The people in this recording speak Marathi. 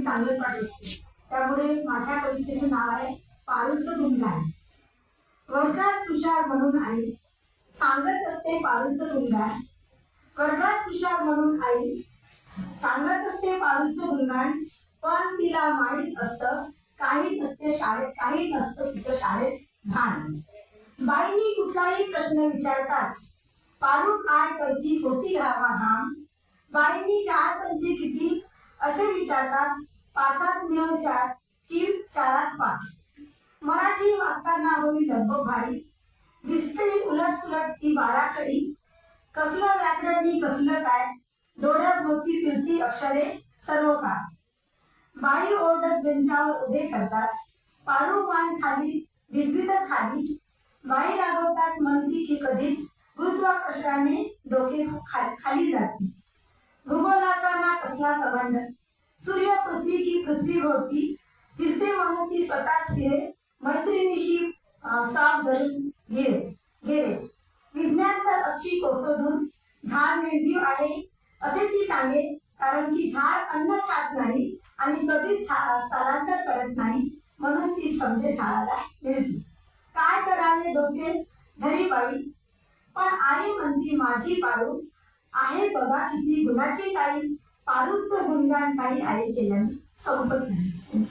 आणि चांगलेपणा असते. त्यामुळे माझ्या कवितेचं नाव आहे पारूचं धुंगार वर्गात तुषार म्हणून आई सांगत असते पारूचं धुंगार वर्गात तुषार म्हणून आई सांगत असते पारूचं गुणगाण पण तिला माहीत असतं काही नसते शाळेत काही नसतं तिचं शाळेत भान. बाईनी कुठलाही प्रश्न विचारताच पारू काय करती होती घावा घाम बाईनी चार पंचे किती असे विचारतात पाचात मिळव चार कि चारात पाच. मराठी वाचताना होईल डब्ब भारी. दिसते उलट सुलट ती बाराखडी. कसलं व्याकरणी कसलं काय? डोळ्यात भोवती फिरती अक्षरे सर्व काळ बाई ओरडत बेंचावर उभे करताच पारू मान खाली भिरभितच खाली. बाई रागवताच म्हणती की कधीच गुरुत्वाकर्षणाने डोके खा- खाली जाते कसला संबंध? सूर्य पृथ्वी की पृथ्वी भोवती फिरते म्हणून ती स्वतःच फिरे मैत्रिणीशी अं, साप धरून गेले. गेले. विज्ञान तर असती कोसोदून झाड निर्जीव आहे असे ती सांगे कारण की झाड अन्न खात नाही आणि कधीच स्थलांतर करत नाही म्हणून ती समजे झाडाला निर्जीव. काय करावे डोके धरी बाई. पण आई म्हणती माझी पाळू आहे बघा किती गुणाची ताई. पारूचं गुणगान काही आई केल्याने संपत नाही.